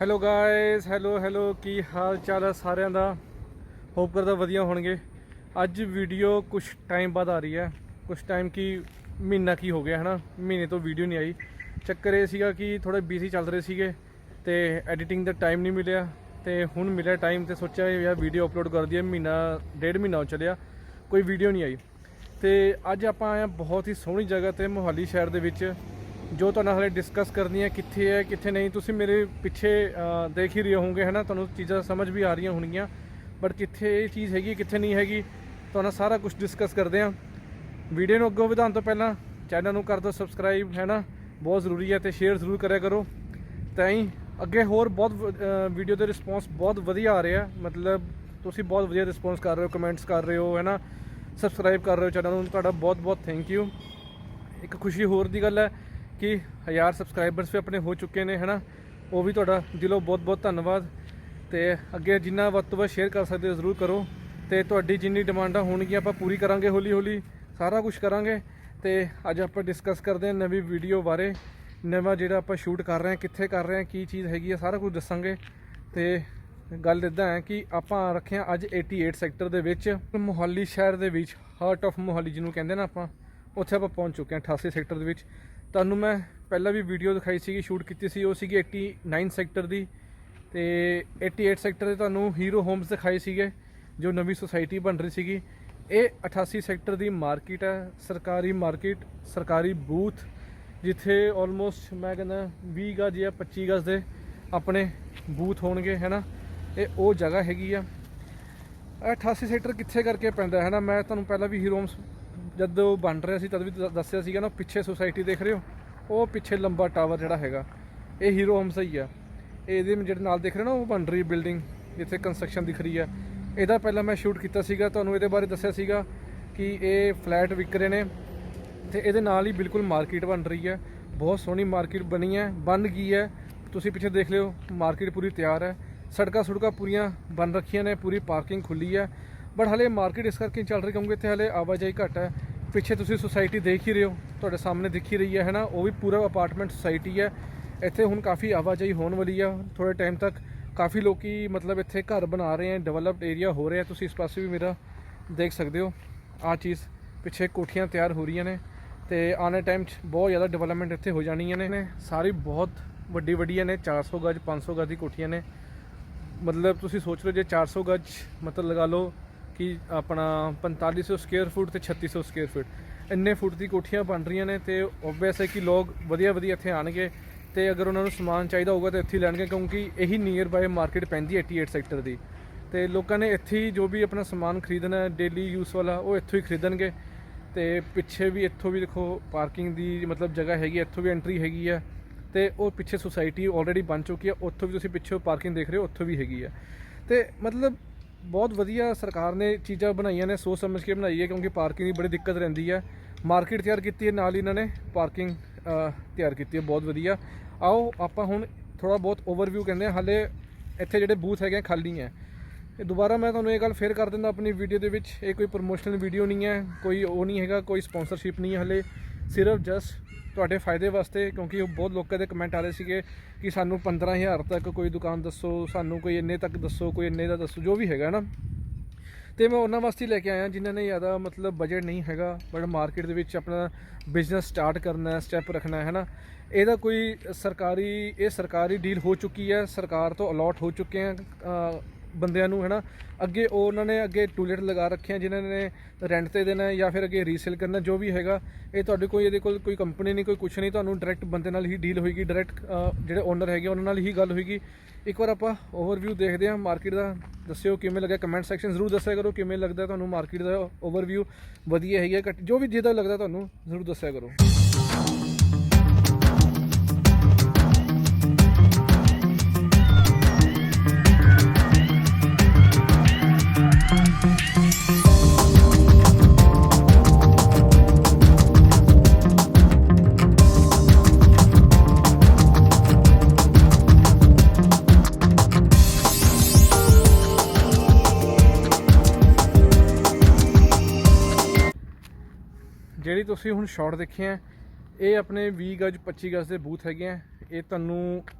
Hello guys hello hello ਕੀ ਹਾਲ ਚਾਲ ਹੈ ਸਾਰਿਆਂ ਦਾ? ਹੋਪ ਕਰਦਾ ਵਧੀਆ ਹੋਣਗੇ। ਅੱਜ ਵੀਡੀਓ ਕੁਝ ਟਾਈਮ ਬਾਅਦ ਆ ਰਹੀ ਹੈ। ਕੁਝ ਟਾਈਮ ਕੀ ਮਹੀਨਾ ਕੀ ਹੋ ਗਿਆ, ਹਨਾ? ਮਹੀਨੇ ਤੋਂ ਵੀਡੀਓ ਨਹੀਂ ਆਈ। ਚੱਕਰ ਇਹ ਸੀਗਾ ਕਿ ਥੋੜੇ ਬਿਜ਼ੀ ਚੱਲ ਰਹੇ ਸੀਗੇ ਤੇ ਐਡੀਟਿੰਗ ਦਾ ਟਾਈਮ ਨਹੀਂ ਮਿਲਿਆ। ਤੇ ਹੁਣ ਮਿਲਿਆ ਟਾਈਮ ਤੇ ਸੋਚਿਆ ਯਾਰ ਵੀਡੀਓ ਅਪਲੋਡ ਕਰ ਦਈਏ। ਮਹੀਨਾ, ਡੇਢ ਮਹੀਨਾ ਹੋ ਚੱਲਿਆ। ਕੋਈ ਵੀਡੀਓ ਨਹੀਂ ਆਈ। ਤੇ ਅੱਜ ਆਪਾਂ ਆਏ ਹਾਂ ਬਹੁਤ ਹੀ ਸੋਹਣੀ ਜਗ੍ਹਾ ਤੇ ਮੋਹਾਲੀ ਸ਼ਹਿਰ ਦੇ ਵਿੱਚ। ਜੋ ਤੁਹਾਨੂੰ ਹਲੇ ਡਿਸਕਸ ਕਰਨੀ ਹੈ, ਕਿੱਥੇ ਹੈ, ਕਿੱਥੇ ਨਹੀਂ, ਤੁਸੀਂ ਮੇਰੇ ਪਿੱਛੇ ਦੇਖ ਹੀ ਰਹੇ ਹੋਵੋਗੇ ਹੈ ਨਾ ਤੁਹਾਨੂੰ ਚੀਜ਼ਾਂ ਸਮਝ ਵੀ ਆ ਰਹੀਆਂ ਹੋਣਗੀਆਂ। ਬਟ ਕਿੱਥੇ ਇਹ ਚੀਜ਼ ਹੈਗੀ, ਕਿੱਥੇ ਨਹੀਂ ਹੈਗੀ ਤੁਹਾਨੂੰ ਸਾਰਾ ਕੁਝ ਡਿਸਕਸ ਕਰਦੇ ਹਾਂ। ਵੀਡੀਓ ਨੂੰ ਅੱਗੋਂ ਵਧਾਉਣ ਤੋਂ ਪਹਿਲਾਂ ਚੈਨਲ ਨੂੰ ਕਰ ਦਿਓ ਸਬਸਕ੍ਰਾਈਬ ਹੈ ਨਾ ਬਹੁਤ ਜ਼ਰੂਰੀ ਹੈ ਤੇ ਸ਼ੇਅਰ ਜ਼ਰੂਰ ਕਰਿਆ ਕਰੋ। ਤਾਂ ਹੀ ਅੱਗੇ ਹੋਰ ਬਹੁਤ ਵੀਡੀਓ ਦੇ ਰਿਸਪੌਂਸ ਬਹੁਤ ਵਧੀਆ ਆ ਰਿਹਾ ਮਤਲਬ ਤੁਸੀਂ ਬਹੁਤ ਵਧੀਆ ਰਿਸਪੌਂਸ ਕਰ ਰਹੇ ਹੋ ਕਮੈਂਟਸ ਕਰ ਰਹੇ ਹੋ ਹੈ ਨਾ ਸਬਸਕ੍ਰਾਈਬ ਕਰ ਰਹੇ ਹੋ ਚੈਨਲ ਨੂੰ। ਤੁਹਾਡਾ ਬਹੁਤ ਬਹੁਤ ਥੈਂਕ ਯੂ ਇੱਕ ਖੁਸ਼ੀ ਹੋਰ ਦੀ ਗੱਲ ਹੈ ਕਿ 1000 ਸਬਸਕ੍ਰਾਈਬਰਸ ਵੀ ਆਪਣੇ ਹੋ ਚੁੱਕੇ ਨੇ, ਹਨਾ? ਉਹ ਵੀ ਤੁਹਾਡਾ ਦਿਲੋਂ ਬਹੁਤ ਬਹੁਤ ਧੰਨਵਾਦ ਤੇ ਅੱਗੇ ਜਿੰਨਾ ਵੱਧ ਤੋਂ ਵੱਧ ਸ਼ੇਅਰ ਕਰ ਸਕਦੇ ਹੋ ਜ਼ਰੂਰ ਕਰੋ ਤੇ ਤੁਹਾਡੀ ਜਿੰਨੀ ਡਿਮਾਂਡਾਂ ਹੋਣਗੀਆਂ ਆਪਾਂ ਪੂਰੀ ਕਰਾਂਗੇ ਹੌਲੀ ਹੌਲੀ ਸਾਰਾ ਕੁਝ ਕਰਾਂਗੇ ਤੇ ਅੱਜ ਆਪਾਂ ਡਿਸਕਸ ਕਰਦੇ ਹਾਂ ਨਵੀਂ ਵੀਡੀਓ ਬਾਰੇ, ਨਵਾਂ ਜਿਹੜਾ ਆਪਾਂ ਸ਼ੂਟ ਕਰ ਰਹੇ ਹਾਂ, ਕਿੱਥੇ ਕਰ ਰਹੇ ਹਾਂ, ਕੀ ਚੀਜ਼ ਹੈਗੀ ਆ, ਸਾਰਾ ਕੁਝ ਦੱਸਾਂਗੇ ਤੇ ਗੱਲ ਇਦਾਂ ਹੈ ਕਿ ਆਪਾਂ ਰੱਖੇ ਹਾਂ ਅੱਜ 88 ਸੈਕਟਰ ਦੇ ਵਿੱਚ, ਮੋਹਾਲੀ ਸ਼ਹਿਰ ਦੇ ਵਿੱਚ ਹਾਰਟ ਆਫ ਮੋਹਾਲੀ ਜਿਹਨੂੰ ਕਹਿੰਦੇ ਨਾ ਆਪਾਂ, ਉੱਥੇ ਆਪਾਂ ਪਹੁੰਚ ਚੁੱਕੇ ਹਾਂ 88 ਸੈਕਟਰ ਦੇ ਵਿੱਚ। ਤੁਹਾਨੂੰ ਮੈਂ ਪਹਿਲਾਂ ਵੀ ਵੀਡੀਓ ਦਿਖਾਈ ਸੀਗੀ ਸ਼ੂਟ ਕੀਤੀ ਸੀ, ਉਹ ਸੀਗੀ 89 ਸੈਕਟਰ ਦੀ ਤੇ 88 ਸੈਕਟਰ ਦੇ ਤੁਹਾਨੂੰ ਹੀਰੋ ਹੋਮਸ ਦਿਖਾਏ ਸੀਗੇ, ਜੋ ਨਵੀਂ ਸੁਸਾਇਟੀ ਬਣ ਰਹੀ ਸੀਗੀ। ਇਹ 88 ਸੈਕਟਰ ਦੀ ਮਾਰਕੀਟ ਹੈ, ਸਰਕਾਰੀ ਮਾਰਕੀਟ ਸਰਕਾਰੀ ਬੂਥ ਜਿੱਥੇ ਆਲਮੋਸਟ ਮੈਂ ਕਹਿੰਦਾ 20 ਗਜ ਜਾਂ 25 ਗਜ ਦੇ ਆਪਣੇ ਬੂਥ ਹੋਣਗੇ ਹੈਨਾ ਇਹ ਉਹ ਜਗ੍ਹਾ ਹੈਗੀ ਆ। ਇਹ 88 ਸੈਕਟਰ ਕਿੱਥੇ ਕਰਕੇ ਪੈਂਦਾ ਹੈ ਨਾ? ਮੈਂ ਤੁਹਾਨੂੰ ਪਹਿਲਾਂ ਵੀ ਹੀਰੋਮਸ ਜਦੋਂ ਬਣ ਰਿਹਾ ਸੀ ਤਦ ਵੀ ਦ- ਦੱਸਿਆ ਸੀਗਾ ਨਾ ਪਿੱਛੇ ਸੁਸਾਇਟੀ ਦੇਖ ਰਹੇ ਹੋ? ਉਹ ਪਿੱਛੇ ਲੰਬਾ ਟਾਵਰ ਜਿਹੜਾ ਹੈਗਾ, ਇਹ ਹੀਰੋ ਹੋਮਸ ਹੀ ਆ। ਇਹਦੇ ਜਿਹੜੇ ਨਾਲ ਦੇਖ ਰਹੇ ਹੋ ਨਾ, ਉਹ ਬਣ ਰਹੀ ਬਿਲਡਿੰਗ ਜਿੱਥੇ ਕੰਸਟਰਕਸ਼ਨ ਦਿਖ ਰਹੀ ਆ। ਇਹਦਾ ਪਹਿਲਾਂ ਮੈਂ ਸ਼ੂਟ ਕੀਤਾ ਸੀਗਾ, ਤੁਹਾਨੂੰ ਇਹਦੇ ਬਾਰੇ ਦੱਸਿਆ ਸੀਗਾ ਕਿ ਇਹ ਫਲੈਟ ਵਿਕ ਰਹੇ ਨੇ ਤੇ ਇਹਦੇ ਨਾਲ ਹੀ ਬਿਲਕੁਲ ਮਾਰਕੀਟ ਬਣ ਰਹੀ ਹੈ ਬਹੁਤ ਸੋਹਣੀ ਮਾਰਕੀਟ ਬਣੀ ਹੈ ਬਣ ਗਈ ਹੈ ਤੁਸੀਂ ਪਿੱਛੇ ਦੇਖ ਲਿਓ ਮਾਰਕੀਟ ਪੂਰੀ ਤਿਆਰ ਹੈ ਸੜਕਾਂ ਸੁੜਕਾਂ ਪੂਰੀਆਂ ਬਣ ਰੱਖੀਆਂ ਨੇ, ਪੂਰੀ ਪਾਰਕਿੰਗ ਖੁੱਲੀ ਹੈ ਬਟ ਹਲੇ ਮਾਰਕੀਟ ਇਸ ਕਰਕੇ ਚੱਲ ਰਹੀ ਕਿਉਂਕਿ ਇੱਥੇ ਹਲੇ ਆਵਾਜਾਈ ਘੱਟ ਹੈ। ਪਿੱਛੇ ਤੁਸੀਂ ਸੁਸਾਇਟੀ ਦੇਖ ਹੀ ਰਹੇ ਹੋ, ਤੁਹਾਡੇ ਸਾਹਮਣੇ ਦਿਖ ਹੀ ਰਹੀ ਹੈ ਹੈਨਾ ਉਹ ਵੀ ਪੂਰਾ ਅਪਾਰਟਮੈਂਟ ਸੁਸਾਇਟੀ ਹੈ। ਇੱਥੇ ਹੁਣ ਕਾਫੀ ਆਵਾਜਾਈ ਹੋਣ ਵਾਲੀ ਆ। ਥੋੜੇ ਟਾਈਮ ਤੱਕ ਕਾਫੀ ਲੋਕੀ ਮਤਲਬ ਇੱਥੇ ਘਰ ਬਣਾ ਰਹੇ ਹੈ ਡਿਵੈਲਪਡ ਏਰੀਆ ਹੋ ਰਿਹਾ। ਤੁਸੀਂ ਇਸ ਪਾਸੇ ਵੀ ਮੇਰਾ ਦੇਖ ਸਕਦੇ ਹੋ। ਆ ਚੀਜ਼ ਪਿੱਛੇ ਕੋਠੀਆਂ ਤਿਆਰ ਹੋ ਰਹੀਆਂ ਨੇ ਤੇ ਆਉਣੇ ਟਾਈਮ 'ਚ ਬਹੁਤ ਜ਼ਿਆਦਾ ਡਿਵੈਲਪਮੈਂਟ ਇੱਥੇ ਹੋ ਜਾਣੀਆਂ ਨੇ। ਨੇ ਸਾਰੀ ਬਹੁਤ ਵੱਡੀ ਵੱਡੀਆਂ ਨੇ 400 ਗਜ 500 ਗਜ ਦੀ ਕੋਠੀਆਂ ਨੇ। ਮਤਲਬ ਤੁਸੀਂ ਸੋਚ ਲਓ ਜੇ 400 ਗਜ ਮਤਲਬ ਲਗਾ ਲਓ ਕਿ ਆਪਣਾ 4500 ਸਕੁਅਰ ਫੁੱਟ ਤੇ 3600 ਸਕੁਅਰ ਫੁੱਟ ਇੰਨੇ ਫੁੱਟ ਦੀ ਕੋਠੀਆਂ ਬਣ ਰਹੀਆਂ ਨੇ ਤੇ ਓਬਵੀਅਸ ਹੈ ਕਿ ਲੋਕ ਵਧੀਆ ਵਧੀਆ ਇੱਥੇ ਆਣਗੇ ਤੇ ਅਗਰ ਉਹਨਾਂ ਨੂੰ ਸਮਾਨ ਚਾਹੀਦਾ ਹੋਊਗਾ ਤਾਂ ਇੱਥੇ ਹੀ ਲੈਣਗੇ ਕਿਉਂਕਿ ਇਹੀ ਨੀਅਰ ਬਾਏ ਮਾਰਕੀਟ ਪੈਂਦੀ ਹੈ 88 ਸੈਕਟਰ ਦੀ। ਤੇ ਲੋਕਾਂ ਨੇ ਇੱਥੇ ਹੀ ਜੋ ਵੀ ਆਪਣਾ ਸਮਾਨ ਖਰੀਦਣਾ ਡੇਲੀ ਯੂਸ ਵਾਲਾ ਉਹ ਇੱਥੋਂ ਹੀ ਖਰੀਦਣਗੇ। ਤੇ ਪਿੱਛੇ ਵੀ ਇੱਥੋਂ ਵੀ ਦੇਖੋ ਪਾਰਕਿੰਗ ਦੀ ਮਤਲਬ ਜਗ੍ਹਾ ਹੈਗੀ ਹੈ, ਇੱਥੋਂ ਵੀ ਐਂਟਰੀ ਹੈਗੀ ਆ ਤੇ ਉਹ ਪਿੱਛੇ ਸੁਸਾਇਟੀ ਆਲਰੇਡੀ ਬਣ ਚੁੱਕੀ ਹੈ ਉੱਥੋਂ ਵੀ ਤੁਸੀਂ ਪਿੱਛੇ ਪਾਰਕਿੰਗ ਦੇਖ ਰਹੇ ਹੋ ਉੱਥੋਂ ਵੀ ਹੈਗੀ ਆ ਤੇ ਮਤਲਬ ਬਹੁਤ ਵਧੀਆ ਸਰਕਾਰ ਨੇ ਚੀਜ਼ਾਂ ਬਣਾਈਆਂ ਨੇ, ਸੋਚ ਸਮਝ ਕੇ ਬਣਾਈ ਹੈ ਕਿਉਂਕਿ ਪਾਰਕਿੰਗ ਦੀ ਬੜੀ ਦਿੱਕਤ ਰਹਿੰਦੀ ਹੈ। ਮਾਰਕੀਟ ਤਿਆਰ ਕੀਤੀ ਹੈ, ਨਾਲ ਹੀ ਇਹਨਾਂ ਨੇ ਪਾਰਕਿੰਗ ਤਿਆਰ ਕੀਤੀ ਹੈ, ਬਹੁਤ ਵਧੀਆ। ਆਓ ਆਪਾਂ ਹੁਣ ਥੋੜਾ ਬਹੁਤ ਓਵਰਵਿਊ ਕਹਿੰਦੇ ਹਾਂ, ਹਾਲੇ ਇੱਥੇ ਜਿਹੜੇ ਬੂਥ ਹੈਗੇ ਖਾਲੀ ਹੈ। ਇਹ ਦੁਬਾਰਾ ਮੈਂ ਤੁਹਾਨੂੰ ਇਹ ਗੱਲ ਫੇਰ ਕਰ ਦਿੰਦਾ ਆਪਣੀ ਵੀਡੀਓ ਦੇ ਵਿੱਚ, ਇਹ ਕੋਈ ਪ੍ਰੋਮੋਸ਼ਨਲ ਵੀਡੀਓ ਨਹੀਂ ਹੈ, ਕੋਈ ਉਹ ਨਹੀਂ ਹੈਗਾ, ਕੋਈ ਸਪਾਂਸਰਸ਼ਿਪ ਨਹੀਂ ਹੈ ਹਲੇ, ਸਿਰਫ ਜਸਟ ਤੁਹਾਡੇ ਫਾਇਦੇ ਵਾਸਤੇ, ਕਿਉਂਕਿ ਬਹੁਤ ਲੋਕਾਂ ਦੇ ਕਮੈਂਟ ਆ ਰਹੇ ਸੀਗੇ ਕਿ ਸਾਨੂੰ 15000 ਤੱਕ ਕੋਈ ਦੁਕਾਨ ਦੱਸੋ, ਸਾਨੂੰ ਕੋਈ ਇੰਨੇ ਤੱਕ ਦੱਸੋ, ਕੋਈ ਇੰਨੇ ਦਾ ਦੱਸੋ, ਜੋ ਵੀ ਹੈਗਾ ਨਾ। ਤੇ ਮੈਂ ਉਹਨਾਂ ਵਾਸਤੇ ਲੈ ਕੇ ਆਇਆ, ਜਿਨ੍ਹਾਂ ਨੇ ਜ਼ਿਆਦਾ ਮਤਲਬ ਬਜਟ ਨਹੀਂ ਹੈਗਾ ਬਟ ਮਾਰਕੀਟ ਦੇ ਵਿੱਚ ਆਪਣਾ ਬਿਜ਼ਨਸ ਸਟਾਰਟ ਕਰਨਾ ਹੈ ਸਟੈਪ ਰੱਖਣਾ ਹੈ ਨਾ ਇਹਦਾ ਕੋਈ ਸਰਕਾਰੀ, ਇਹ ਸਰਕਾਰੀ ਡੀਲ ਹੋ ਚੁੱਕੀ ਹੈ, ਸਰਕਾਰ ਤੋਂ ਅਲਾਟ ਹੋ ਚੁੱਕੇ ਆ ਬੰਦਿਆਂ ਨੂੰ ਹੈ ਨਾ ਅੱਗੇ ਉਹ ਉਹਨਾਂ ਨੇ ਅੱਗੇ ਟੂਲੇਟ ਲਗਾ ਰੱਖੇ ਆ ਜਿਨ੍ਹਾਂ ਨੇ ਰੈਂਟ ਤੇ ਦੇਣਾ ਜਾਂ ਫਿਰ ਅੱਗੇ ਰੀਸੇਲ ਕਰਨਾ, ਜੋ ਵੀ ਹੈਗਾ। ਇਹ ਤੁਹਾਡੇ ਕੋਈ ਇਹਦੇ ਕੋਲ ਕੋਈ ਕੰਪਨੀ ਨਹੀਂ, ਕੋਈ ਕੁਛ ਨਹੀਂ, ਤੁਹਾਨੂੰ ਡਾਇਰੈਕਟ ਬੰਦੇ ਨਾਲ ਹੀ ਡੀਲ ਹੋਏਗੀ ਡਾਇਰੈਕਟ ਜਿਹੜੇ ਓਨਰ ਹੈਗੇ, ਉਹਨਾਂ ਨਾਲ ਹੀ ਗੱਲ ਹੋਏਗੀ। ਇੱਕ ਵਾਰ ਆਪਾਂ ਓਵਰਵਿਊ ਦੇਖਦੇ ਹਾਂ ਮਾਰਕੀਟ ਦਾ। ਦੱਸਿਓ ਕਿਵੇਂ ਲੱਗਿਆ? ਕਮੈਂਟ ਸੈਕਸ਼ਨ ਜ਼ਰੂਰ ਦੱਸਿਆ ਕਰੋ, ਕਿਵੇਂ ਲੱਗਦਾ ਤੁਹਾਨੂੰ ਮਾਰਕੀਟ ਦਾ ਓਵਰਵਿਊ ਵਧੀਆ ਹੈਗਾ ਘੱਟ- ਜੋ ਵੀ ਜਿਹਦਾ ਲੱਗਦਾ ਤੁਹਾਨੂੰ ਜ਼ਰੂਰ ਦੱਸਿਆ ਕਰੋ। ਜਿਹੜੀ ਤੁਸੀਂ ਹੁਣ ਸ਼ਾਟ ਦੇਖੇ ਆ ਇਹ ਆਪਣੇ 20 ਗਜ 25 ਗਜ ਦੇ ਬੂਥ ਹੈਗੇ ਆ ਇਹ ਤੁਹਾਨੂੰ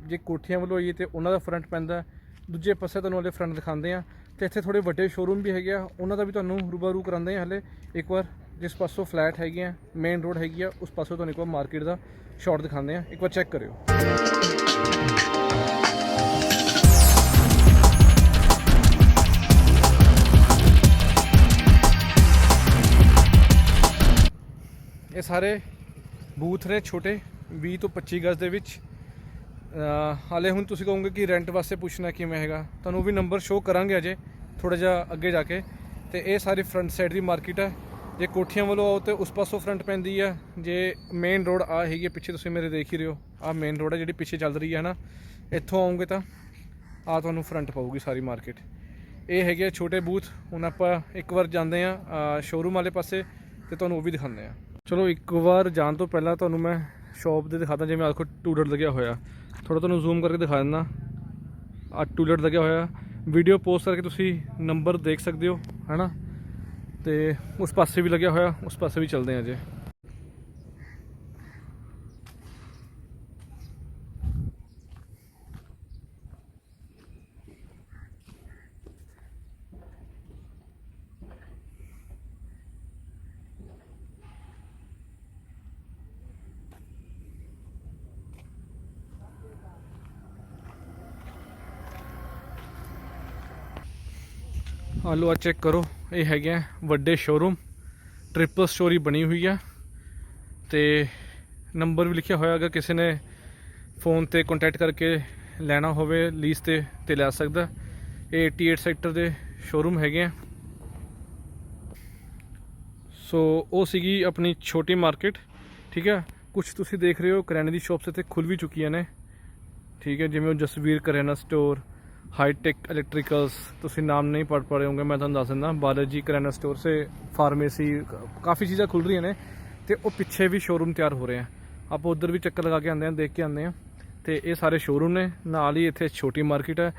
ਜੇ ਕੋਠੀਆਂ ਵੱਲੋਂ ਆਈਏ ਤੇ ਉਹਨਾਂ ਦਾ ਫਰੰਟ ਪੈਂਦਾ ਦੂਜੇ ਪਾਸੇ ਤੁਹਾਨੂੰ ਹਲੇ ਫਰੰਟ ਦਿਖਾਉਂਦੇ ਆ ਤੇ ਇੱਥੇ ਥੋੜੇ ਵੱਡੇ ਸ਼ੋਰੂਮ ਵੀ ਹੈਗੇ ਆ। ਉਹਨਾਂ ਦਾ ਵੀ ਤੁਹਾਨੂੰ ਰੂਬਰੂ ਕਰਾਉਂਦੇ ਆ ਹਲੇ। ਇੱਕ ਵਾਰ ਜਿਸ ਪਾਸੋਂ ਫਲੈਟ ਹੈਗੇ ਆ ਮੇਨ ਰੋਡ ਹੈਗੀ ਆ, ਉਸ ਪਾਸੋਂ ਤੁਹਾਨੂੰ ਇੱਕ ਵਾਰ ਮਾਰਕੀਟ ਦਾ ਸ਼ਾਟ ਦਿਖਾਉਂਦੇ ਆ ਇੱਕ ਵਾਰ ਚੈੱਕ ਕਰਿਓ। ਇਹ ਸਾਰੇ ਬੂਥ ਨੇ ਛੋਟੇ 20 ਤੋਂ 25 ਗਜ਼ ਦੇ ਵਿੱਚ। ਹਾਲੇ ਹੁਣ ਤੁਸੀਂ ਕਹੋਗੇ ਕਿ ਰੈਂਟ ਵਾਸਤੇ ਪੁੱਛਣਾ ਕਿਵੇਂ ਹੈਗਾ, ਤੁਹਾਨੂੰ ਉਹ ਵੀ ਨੰਬਰ ਸ਼ੋਅ ਕਰਾਂਗੇ ਅਜੇ ਥੋੜਾ ਜਿਹਾ ਅੱਗੇ ਜਾ ਕੇ। ਤੇ ਇਹ ਸਾਰੀ ਫਰੰਟ ਸਾਈਡ ਦੀ ਮਾਰਕੀਟ ਹੈ। ਜੇ ਕੋਠੀਆਂ ਵੱਲੋਂ ਆਓ ਤੇ ਉਸ ਪਾਸੋਂ ਫਰੰਟ ਪੈਂਦੀ ਆ ਜੇ ਮੇਨ ਰੋਡ ਆ ਹੈਗੀ ਹੈ, ਪਿੱਛੇ ਤੁਸੀਂ ਮੇਰੇ ਦੇਖ ਹੀ ਰਹੇ ਹੋ। ਆ ਮੇਨ ਰੋਡ ਹੈ ਜਿਹੜੀ ਪਿੱਛੇ ਚੱਲ ਰਹੀ ਹੈ ਨਾ ਇੱਥੋਂ ਆਉਂਗੇ ਤਾਂ ਆ ਤੁਹਾਨੂੰ ਫਰੰਟ ਪਾਊਗੀ ਸਾਰੀ ਮਾਰਕੀਟ ਇਹ ਹੈਗੇ ਆ ਛੋਟੇ ਬੂਥ। ਹੁਣ ਆਪਾਂ ਇੱਕ ਵਾਰ ਜਾਂਦੇ ਆ ਸ਼ੋਰੂਮ ਵਾਲੇ ਪਾਸੇ ਤੇ ਤੁਹਾਨੂੰ ਉਹ ਵੀ ਦਿਖਾਉਂਦੇ ਆ ਚਲੋ ਇੱਕ ਵਾਰ ਜਾਣ ਤੋਂ ਪਹਿਲਾਂ ਤੁਹਾਨੂੰ ਮੈਂ ਸ਼ਾਪ ਦੇ ਦਿਖਾਦਾ, ਜਿਵੇਂ ਆਖੋ ਟੂਲਰ ਲੱਗਿਆ ਹੋਇਆ। ਥੋੜਾ ਤੁਹਾਨੂੰ ਜ਼ੂਮ ਕਰਕੇ ਦਿਖਾ ਦਿੰਦਾ। ਆ ਟੂਲਰ ਲੱਗਿਆ ਹੋਇਆ। ਵੀਡੀਓ ਪੋਸਟ ਕਰਕੇ ਤੁਸੀਂ ਨੰਬਰ ਦੇਖ ਸਕਦੇ ਹੋ, ਹੈਨਾ? ਤੇ ਉਸ ਪਾਸੇ ਵੀ ਲੱਗਿਆ ਹੋਇਆ, ਉਸ ਪਾਸੇ ਵੀ ਚੱਲਦੇ ਆ ਜੇ ਆ ਲੋ ਆ ਚੈੱਕ ਕਰੋ। ਇਹ ਹੈਗੇ ਆ ਵੱਡੇ ਸ਼ੋਰੂਮ ਟ੍ਰਿਪਲ ਸਟੋਰੀ ਬਣੀ ਹੋਈ ਆ। ਤੇ ਨੰਬਰ ਵੀ ਲਿਖਿਆ ਹੋਇਆ, ਅਗਰ ਕਿਸੇ ਨੇ ਫੋਨ ਤੇ ਕੰਟੈਕਟ ਕਰਕੇ ਲੈਣਾ ਹੋਵੇ ਲੀਜ਼ ਤੇ ਤੇ ਲੈ ਸਕਦਾ। ਇਹ 88 ਸੈਕਟਰ ਦੇ ਸ਼ੋਰੂਮ ਹੈਗੇ ਆ। ਸੋ ਉਹ ਸੀਗੀ ਆਪਣੀ ਛੋਟੀ ਮਾਰਕੀਟ ਠੀਕ ਹੈ ਕੁਝ ਤੁਸੀਂ ਦੇਖ ਰਹੇ ਹੋ, ਕਰਿਆਨੇ ਦੀ ਸ਼ਾਪਸ ਇੱਥੇ ਖੁੱਲ ਵੀ ਚੁੱਕੀਆਂ ਨੇ। ਠੀਕ ਹੈ ਜਿਵੇਂ ਉਹ Jasvir Kiryana store hi tech electricals ਤੁਸੀਂ ਨਾਮ ਨਹੀਂ ਪੜ ਪਾ ਰਹੇ ਹੋਗੇ ਮੈਂ ਤੁਹਾਨੂੰ ਦੱਸ ਦਿੰਦਾ, ਬਾਲਾਜੀ ਕਰਿਆਨਾ ਸਟੋਰ ਸੇ ਫਾਰਮੇਸੀ ਕਾਫੀ ਚੀਜ਼ਾਂ ਖੁੱਲ ਰਹੀਆਂ ਨੇ ਤੇ ਉਹ ਪਿੱਛੇ ਵੀ ਸ਼ੋਰੂਮ ਤਿਆਰ ਹੋ ਰਹੇ ਆ। ਆਪਾਂ ਉਧਰ ਵੀ ਚੱਕਰ ਲਗਾ ਕੇ ਆਉਂਦੇ ਆ ਦੇਖ ਕੇ ਆਉਂਦੇ ਆ ਤੇ ਇਹ ਸਾਰੇ ਸ਼ੋਰੂਮ ਨੇ, ਨਾਲ ਹੀ ਇੱਥੇ ਛੋਟੀ ਮਾਰਕੀਟ ਹੈ।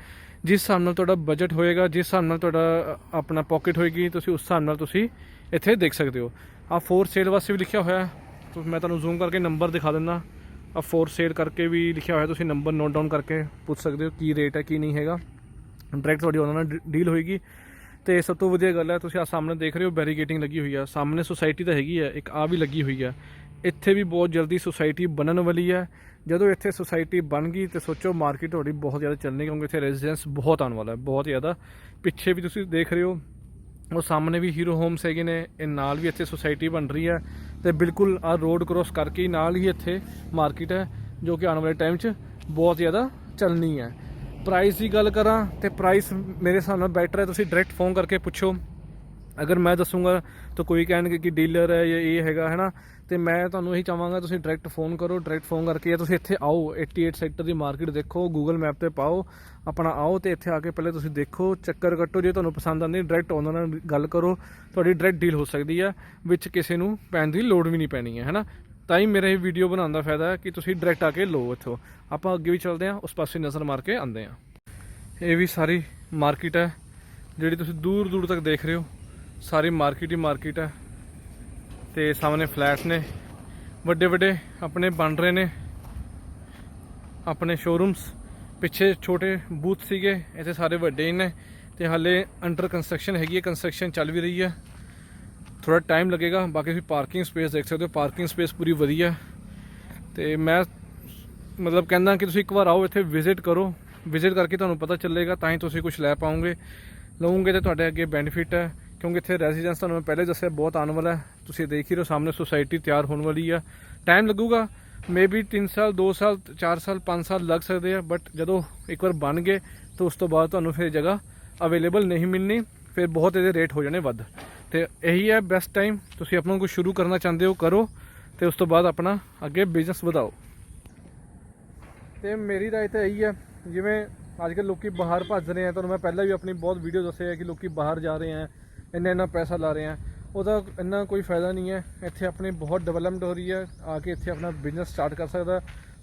ਜਿਸ ਹਿਸਾਬ ਨਾਲ ਤੁਹਾਡਾ ਬਜਟ ਹੋਏਗਾ, ਜਿਸ ਹਿਸਾਬ ਨਾਲ ਤੁਹਾਡਾ ਆਪਣਾ ਪਾਕਟ ਹੋਏਗੀ, ਤੁਸੀਂ ਉਸ ਹਿਸਾਬ ਨਾਲ ਤੁਸੀਂ ਇੱਥੇ ਦੇਖ ਸਕਦੇ ਹੋ। ਆ ਫੋਰ ਸੇਲ ਵਾਸਤੇ ਵੀ ਲਿਖਿਆ ਹੋਇਆ ਹੈ। ਮੈਂ ਤੁਹਾਨੂੰ ਜ਼ੂਮ ਕਰਕੇ ਨੰਬਰ ਦਿਖਾ ਦਿੰਦਾ। ਆ ਫੋਰ ਸੇਲ ਕਰਕੇ ਵੀ ਲਿਖਿਆ ਹੋਇਆ, ਤੁਸੀਂ ਨੰਬਰ ਨੋਟ ਡਾਊਨ ਕਰਕੇ ਪੁੱਛ ਸਕਦੇ ਹੋ ਕੀ ਰੇਟ ਹੈ, ਕੀ ਨਹੀਂ ਹੈਗਾ। ਡਾਇਰੈਕਟ ਤੁਹਾਡੀ ਉਹਨਾਂ ਨਾਲ ਡੀਲ ਹੋਏਗੀ। ਤੇ ਸਭ ਤੋਂ ਵਧੀਆ ਗੱਲ ਹੈ, ਤੁਸੀਂ ਆ ਸਾਹਮਣੇ ਦੇਖ ਰਹੇ ਹੋ ਬੈਰੀਗੇਟਿੰਗ ਲੱਗੀ ਹੋਈ ਆ ਸਾਹਮਣੇ ਸੁਸਾਇਟੀ ਤਾਂ ਹੈਗੀ ਹੈ, ਇੱਕ ਆ ਵੀ ਲੱਗੀ ਹੋਈ ਆ ਇੱਥੇ ਵੀ ਬਹੁਤ ਜਲਦੀ ਸੁਸਾਇਟੀ ਬਣਨ ਵਾਲੀ ਹੈ। ਜਦੋਂ ਇੱਥੇ ਸੁਸਾਇਟੀ ਬਣ ਗਈ, ਤੇ ਸੋਚੋ ਮਾਰਕੀਟ ਤੁਹਾਡੀ ਬਹੁਤ ਜ਼ਿਆਦਾ ਚੱਲਣੀ, ਕਿਉਂਕਿ ਇੱਥੇ ਰੈਜ਼ੀਡੈਂਸ ਬਹੁਤ ਆਉਣ ਵਾਲਾ ਹੈ, ਬਹੁਤ ਜ਼ਿਆਦਾ। ਪਿੱਛੇ ਵੀ ਤੁਸੀਂ ਦੇਖ ਰਹੇ ਹੋ, ਉਹ ਸਾਹਮਣੇ ਵੀ ਹੀਰੋ ਹੋਮਸ ਹੈਗੇ ਨੇ, ਇਹ ਨਾਲ ਵੀ ਇੱਥੇ ਸੁਸਾਇਟੀ ਬਣ ਰਹੀ ਹੈ। ਤੇ ਬਿਲਕੁਲ ਆ ਰੋਡ ਕ੍ਰੋਸ ਕਰਕੇ ਹੀ ਨਾਲ ਹੀ ਇੱਥੇ ਮਾਰਕੀਟ ਹੈ, ਜੋ ਕਿ ਆਉਣ ਵਾਲੇ ਟਾਈਮ 'ਚ ਬਹੁਤ ਜ਼ਿਆਦਾ ਚੱਲਣੀ ਹੈ। ਪ੍ਰਾਈਸ ਦੀ ਗੱਲ ਕਰਾਂ ਤੇ ਪ੍ਰਾਈਸ ਮੇਰੇ ਹਿਸਾਬ ਨਾਲ ਬੈਟਰ ਹੈ, ਤੁਸੀਂ ਡਾਇਰੈਕਟ ਫੋਨ ਕਰਕੇ ਪੁੱਛੋ। ਅਗਰ ਮੈਂ ਦੱਸੂਗਾ ਤਾਂ ਕੋਈ ਕਹਿਣਗੇ ਕਿ ਡੀਲਰ ਹੈ ਜਾਂ ਇਹ ਹੈਗਾ ਹੈ ਨਾ ਤੇ ਮੈਂ ਤੁਹਾਨੂੰ ਇਹੀ ਚਾਹਾਂਗਾ, ਤੁਸੀਂ ਡਾਇਰੈਕਟ ਫੋਨ ਕਰੋ ਡਾਇਰੈਕਟ ਫੋਨ ਕਰਕੇ ਜਾਂ ਤੁਸੀਂ ਇੱਥੇ ਆਓ 88 ਸੈਕਟਰ ਦੀ ਮਾਰਕੀਟ ਦੇਖੋ ਗੂਗਲ ਮੈਪ ਤੇ ਪਾਓ, ਆਪਣਾ ਆਓ ਤੇ ਇੱਥੇ ਆ ਕੇ ਪਹਿਲੇ ਤੁਸੀਂ ਦੇਖੋ, ਚੱਕਰ ਕੱਟੋ, ਜੇ ਤੁਹਾਨੂੰ ਪਸੰਦ ਆਉਂਦੀ ਡਾਇਰੈਕਟ ਉਹਨਾਂ ਨਾਲ ਗੱਲ ਕਰੋ, ਤੁਹਾਡੀ ਡਾਇਰੈਕਟ ਡੀਲ ਹੋ ਸਕਦੀ ਹੈ ਵਿੱਚ ਕਿਸੇ ਨੂੰ ਪੈਣ ਦੀ ਲੋੜ ਵੀ ਨਹੀਂ ਪੈਣੀ ਹੈ ਹੈਨਾ? ਤਾਂ ਹੀ ਮੇਰਾ ਇਹ ਵੀਡੀਓ ਬਣਾਉਣ ਦਾ ਫਾਇਦਾ ਹੈ ਕਿ ਤੁਸੀਂ ਡਾਇਰੈਕਟ ਆ ਕੇ ਲਓ ਇੱਥੋਂ। ਆਪਾਂ ਅੱਗੇ ਵੀ ਚੱਲਦੇ ਹਾਂ, ਉਸ ਪਾਸੇ ਨਜ਼ਰ ਮਾਰ ਕੇ ਆਉਂਦੇ ਹਾਂ। ਇਹ ਵੀ ਸਾਰੀ ਮਾਰਕੀਟ ਹੈ, ਜਿਹੜੀ ਤੁਸੀਂ ਦੂਰ ਦੂਰ ਤੱਕ ਦੇਖ ਰਹੇ ਹੋ। ਸਾਰੀ ਮਾਰਕੀਟ ਹੀ ਮਾਰਕੀਟ ਹੈ। ਤੇ ਸਾਹਮਣੇ ਫਲੈਟਸ ਨੇ। ਵੱਡੇ ਵੱਡੇ ਆਪਣੇ ਬਣ ਰਹੇ ਨੇ। ਆਪਣੇ ਸ਼ੋਰੂਮਸ ਪਿੱਛੇ ਛੋਟੇ ਬੂਥ ਸੀਗੇ, ਇੱਥੇ ਸਾਰੇ ਵੱਡੇ ਹੀ ਨੇ। ਤੇ ਹਾਲੇ ਅੰਡਰ ਕੰਸਟਰਕਸ਼ਨ ਹੈਗੀ ਹੈ ਕੰਸਟਰਕਸ਼ਨ ਚੱਲ ਵੀ ਰਹੀ ਹੈ। ਥੋੜਾ ਟਾਈਮ ਲੱਗੇਗਾ, ਬਾਕੀ ਤੁਸੀਂ ਪਾਰਕਿੰਗ ਸਪੇਸ ਦੇਖ ਸਕਦੇ ਹੋ। ਪਾਰਕਿੰਗ ਸਪੇਸ ਪੂਰੀ ਵਧੀਆ। ਹੈ। ਤੇ ਮੈਂ ਮਤਲਬ ਕਹਿੰਦਾ ਕਿ ਤੁਸੀਂ ਇੱਕ ਵਾਰ ਆਓ, ਇੱਥੇ ਵਿਜ਼ਿਟ ਕਰੋ। ਵਿਜ਼ਿਟ ਕਰਕੇ ਤੁਹਾਨੂੰ ਪਤਾ ਚੱਲੇਗਾ, ਤਾਂ ਹੀ ਤੁਸੀਂ ਕੁਝ ਲੈ ਪਾਓਗੇ। ਲਵੋਗੇ ਤੇ ਤੁਹਾਡੇ ਅੱਗੇ ਬੈਨੀਫਿਟ ਹੈ। ਕਿਉਂਕਿ ਇੱਥੇ ਰੈਜ਼ੀਡੈਂਸ ਤੁਹਾਨੂੰ ਮੈਂ ਪਹਿਲੇ ਦੱਸਿਆ, ਬਹੁਤ ਆਉਣ ਵਾਲਾ ਹੈ। ਤੁਸੀਂ ਦੇਖ ਹੀ ਰਹੇ ਹੋ, ਸਾਹਮਣੇ ਸੁਸਾਇਟੀ ਤਿਆਰ ਹੋਣ ਵਾਲੀ ਆ। ਟਾਈਮ ਲੱਗੂਗਾ ਮੇਬੀ 3 ਸਾਲ 2 ਸਾਲ 4 ਸਾਲ 5 ਸਾਲ ਲੱਗ ਸਕਦੇ ਆ ਬਟ ਜਦੋਂ ਇੱਕ ਵਾਰ ਬਣ ਗਏ, ਤਾਂ ਉਸ ਤੋਂ ਬਾਅਦ ਤੁਹਾਨੂੰ ਫਿਰ ਜਗ੍ਹਾ ਅਵੇਲੇਬਲ ਨਹੀਂ ਮਿਲਣੀ, ਫਿਰ ਬਹੁਤ ਇਹਦੇ ਰੇਟ ਹੋ ਜਾਣੇ ਵੱਧ। ਤੇ ਇਹੀ ਹੈ ਬੈਸਟ ਟਾਈਮ ਤੁਸੀਂ ਆਪਣਾ ਕੁਝ ਸ਼ੁਰੂ ਕਰਨਾ ਚਾਹੁੰਦੇ ਹੋ, ਕਰੋ, ਤੇ ਉਸ ਤੋਂ ਬਾਅਦ ਆਪਣਾ ਅੱਗੇ ਬਿਜ਼ਨਸ ਵਧਾਓ। ਤੇ ਮੇਰੀ ਰਾਏ ਤਾਂ ਇਹੀ ਹੈ, ਜਿਵੇਂ ਅੱਜ ਕੱਲ੍ਹ ਲੋਕੀ ਬਾਹਰ ਭੱਜ ਰਹੇ ਆ, ਤੁਹਾਨੂੰ ਮੈਂ ਪਹਿਲਾਂ ਵੀ ਆਪਣੀ ਬਹੁਤ ਵੀਡੀਓ ਦੱਸੇ ਆ ਕਿ ਲੋਕੀ ਬਾਹਰ ਜਾ ਰਹੇ ਆ। ਇੰਨਾ ਇੰਨਾ ਪੈਸਾ ਲਾ ਰਹੇ ਆ। ਉਹਦਾ ਇੰਨਾ ਕੋਈ ਫਾਇਦਾ ਨਹੀਂ ਹੈ। ਇੱਥੇ ਆਪਣੀ ਬਹੁਤ ਡਿਵੈਲਪਮੈਂਟ ਹੋ ਰਹੀ ਹੈ। ਆ ਕੇ ਇੱਥੇ ਆਪਣਾ ਬਿਜ਼ਨਸ ਸਟਾਰਟ ਕਰ ਸਕਦਾ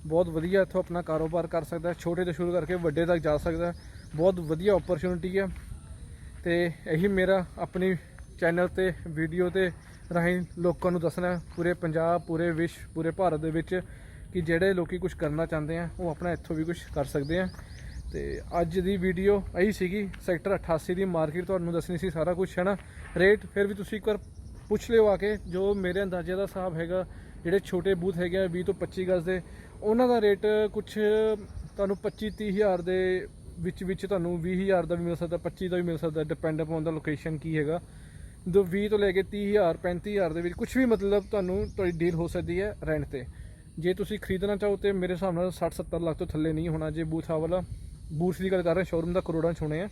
ਬਹੁਤ ਵਧੀਆ ਇੱਥੋਂ ਆਪਣਾ ਕਾਰੋਬਾਰ ਕਰ ਸਕਦਾ ਛੋਟੇ ਤੋਂ ਸ਼ੁਰੂ ਕਰਕੇ ਵੱਡੇ ਤੱਕ ਜਾ ਸਕਦਾ ਬਹੁਤ ਵਧੀਆ ਓਪਰਚੁਨਿਟੀ ਹੈ। ਤੇ ਇਹੀ ਮੇਰਾ ਆਪਣੀ ਚੈਨਲ ਤੇ ਵੀਡੀਓ ਤੇ ਰਾਹੀਂ ਲੋਕਾਂ ਨੂੰ ਦੱਸਣਾ ਪੂਰੇ ਪੰਜਾਬ, ਪੂਰੇ ਵਿਸ਼ਵ ਪੂਰੇ ਭਾਰਤ ਦੇ ਵਿੱਚ ਕਿ ਜਿਹੜੇ ਲੋਕੀ ਕੁਝ ਕਰਨਾ ਚਾਹੁੰਦੇ ਆ, ਉਹ ਆਪਣਾ ਇੱਥੋਂ ਵੀ ਕੁਝ ਕਰ ਸਕਦੇ ਆ। ਤੇ ਅੱਜ ਦੀ ਵੀਡੀਓ ਇਹੀ ਸੀਗੀ, ਸੈਕਟਰ 88 ਦੀ ਮਾਰਕੀਟ ਤੁਹਾਨੂੰ ਦੱਸਣੀ ਸੀ ਸਾਰਾ ਕੁਝ ਹੈ ਨਾ? ਰੇਟ ਫਿਰ ਵੀ ਤੁਸੀਂ ਇੱਕ ਵਾਰ ਪੁੱਛ ਲਿਓ ਆ ਕੇ, ਜੋ ਮੇਰੇ ਅੰਦਾਜ਼ੇ ਦਾ ਹਿਸਾਬ ਹੈਗਾ, ਜਿਹੜੇ ਛੋਟੇ ਬੂਥ ਹੈਗੇ ਆ 20 ਤੋਂ 25 ਗਜ਼ ਦੇ, ਉਹਨਾਂ ਦਾ ਰੇਟ ਕੁਝ ਤੁਹਾਨੂੰ 25 30 ਹਜ਼ਾਰ ਦੇ ਵਿੱਚ ਵਿੱਚ ਤੁਹਾਨੂੰ 20 ਹਜ਼ਾਰ ਦਾ ਵੀ ਮਿਲ ਸਕਦਾ 25 ਦਾ ਵੀ ਮਿਲ ਸਕਦਾ ਡਿਪੈਂਡ ਅਪਨ ਦਾ ਲੋਕੇਸ਼ਨ ਕੀ ਹੈਗਾ। ਦੋ 20 ਤੋਂ ਲੈ ਕੇ 30 ਹਜ਼ਾਰ 35 ਹਜ਼ਾਰ ਦੇ ਵਿੱਚ ਕੁਝ ਵੀ ਮਤਲਬ ਤੁਹਾਨੂੰ ਤੁਹਾਡੀ ਡੀਲ ਹੋ ਸਕਦੀ ਹੈ ਰੈਂਟ ਤੇ। ਜੇ ਤੁਸੀਂ ਖਰੀਦਣਾ ਚਾਹੋ ਤੇ ਮੇਰੇ ਹਿਸਾਬ ਨਾਲ 60 70 ਲੱਖ ਤੋਂ ਥੱਲੇ ਨਹੀਂ ਹੋਣਾ, ਜੇ ਬੂਥ ਆ ਵਾਲਾ ਬੂਥ ਦੀ ਗੱਲ ਕਰ ਰਹੇ ਸ਼ੋਰੂਮ ਦਾ ਕਰੋੜਾਂ ਛੋਣੇ ਹੋਣੇ ਆ।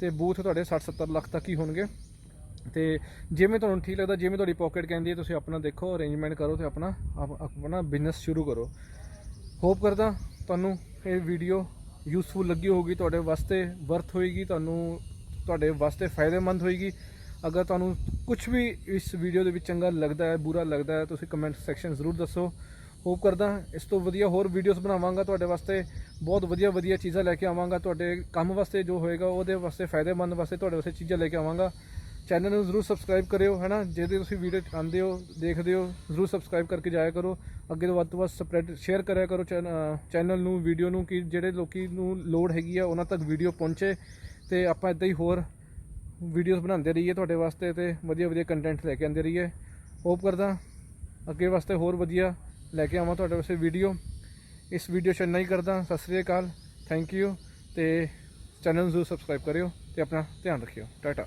ਤੇ ਬੂਥ ਤੁਹਾਡੇ 60 70 ਲੱਖ ਤੱਕ ਹੀ ਹੋਣਗੇ। ਤੇ ਜਿਵੇਂ ਤੁਹਾਨੂੰ ਠੀਕ ਲੱਗਦਾ, ਜਿਵੇਂ ਤੁਹਾਡੀ ਪਾਕਟ ਕਹਿੰਦੀ ਹੈ, ਤੁਸੀਂ ਆਪਣਾ ਦੇਖੋ ਅਰੇਂਜਮੈਂਟ ਕਰੋ ਤੇ ਆਪਣਾ, ਆਪ- ਆਪਣਾ ਬਿਜ਼ਨਸ ਸ਼ੁਰੂ ਕਰੋ। ਹੋਪ ਕਰਦਾ ਤੁਹਾਨੂੰ ਇਹ ਵੀਡੀਓ ਯੂਸਫੁਲ ਲੱਗੀ ਹੋਊਗੀ, ਤੁਹਾਡੇ ਵਾਸਤੇ ਵਰਥ ਹੋਏਗੀ, ਤੁਹਾਨੂੰ, ਤੁਹਾਡੇ ਵਾਸਤੇ ਫਾਇਦੇਮੰਦ ਹੋਏਗੀ। ਅਗਰ ਤੁਹਾਨੂੰ ਕੁਝ ਵੀ ਇਸ ਵੀਡੀਓ ਦੇ ਵਿੱਚ ਚੰਗਾ ਲੱਗਦਾ ਹੈ, ਬੁਰਾ ਲੱਗਦਾ ਹੈ, ਤੁਸੀਂ ਕਮੈਂਟ ਸੈਕਸ਼ਨ ਜ਼ਰੂਰ ਦੱਸੋ। ਹੋਪ ਕਰਦਾ ਇਸ ਤੋਂ ਵਧੀਆ ਹੋਰ ਵੀਡੀਓਜ਼ ਬਣਾਵਾਂਗਾ ਤੁਹਾਡੇ ਵਾਸਤੇ, ਬਹੁਤ ਵਧੀਆ ਵਧੀਆ ਚੀਜ਼ਾਂ ਲੈ ਕੇ ਆਵਾਂਗਾ ਤੁਹਾਡੇ ਕੰਮ ਵਾਸਤੇ ਜੋ ਹੋਏਗਾ, ਉਹਦੇ ਵਾਸਤੇ ਫਾਇਦੇਮੰਦ ਵਾਸਤੇ ਤੁਹਾਡੇ ਵਾਸਤੇ ਚੀਜ਼ਾਂ ਲੈ ਕੇ ਆਵਾਂਗਾ। ਚੈਨਲ ਨੂੰ ਜ਼ਰੂਰ ਸਬਸਕ੍ਰਾਈਬ ਕਰਿਓ, ਹੈਨਾ? ਜਿਹਦੇ ਤੁਸੀਂ ਵੀਡੀਓ ਆਉਂਦੇ ਹੋ, ਦੇਖਦੇ ਹੋ, ਜ਼ਰੂਰ ਸਬਸਕ੍ਰਾਈਬ ਕਰਕੇ ਜਾਇਆ ਕਰੋ। ਅੱਗੇ ਤੋਂ ਵੱਧ ਤੋਂ ਵੱਧ ਸਪਰੈਡ ਸ਼ੇਅਰ ਕਰਿਆ ਕਰੋ ਚੈਨਲ ਨੂੰ ਵੀਡੀਓ ਨੂੰ, ਕਿ ਜਿਹੜੇ ਲੋਕੀ ਨੂੰ ਲੋੜ ਹੈਗੀ ਆ, ਉਹਨਾਂ ਤੱਕ ਵੀਡੀਓ ਪਹੁੰਚੇ। ਤੇ ਆਪਾਂ ਇਦਾਂ ਹੀ ਹੋਰ ਵੀਡੀਓਜ਼ ਬਣਾਉਂਦੇ ਰਹੀਏ ਤੁਹਾਡੇ ਵਾਸਤੇ ਤੇ ਵਧੀਆ ਵਧੀਆ ਕੰਟੈਂਟ ਲੈ ਕੇ ਆਉਂਦੇ ਰਹੀਏ। ਹੋਪ ਕਰਦਾ ਅੱਗੇ ਵਾਸਤੇ ਹੋਰ ਵਧੀਆ ਲੈ ਕੇ ਆਵਾਂ ਤੁਹਾਡੇ ਵਾਸਤੇ ਵੀਡੀਓ ਇਸ ਵੀਡੀਓ 'ਚ ਇੰਨਾ ਹੀ ਕਰਦਾ। ਸਤਿ ਸ੍ਰੀ ਅਕਾਲ। ਥੈਂਕ ਯੂ ਤੇ ਚੈਨਲ ਨੂੰ ਜ਼ਰੂਰ ਸਬਸਕ੍ਰਾਈਬ ਕਰਿਓ ਤੇ ਆਪਣਾ ਧਿਆਨ ਰੱਖਿਓ। ਟਾਟਾ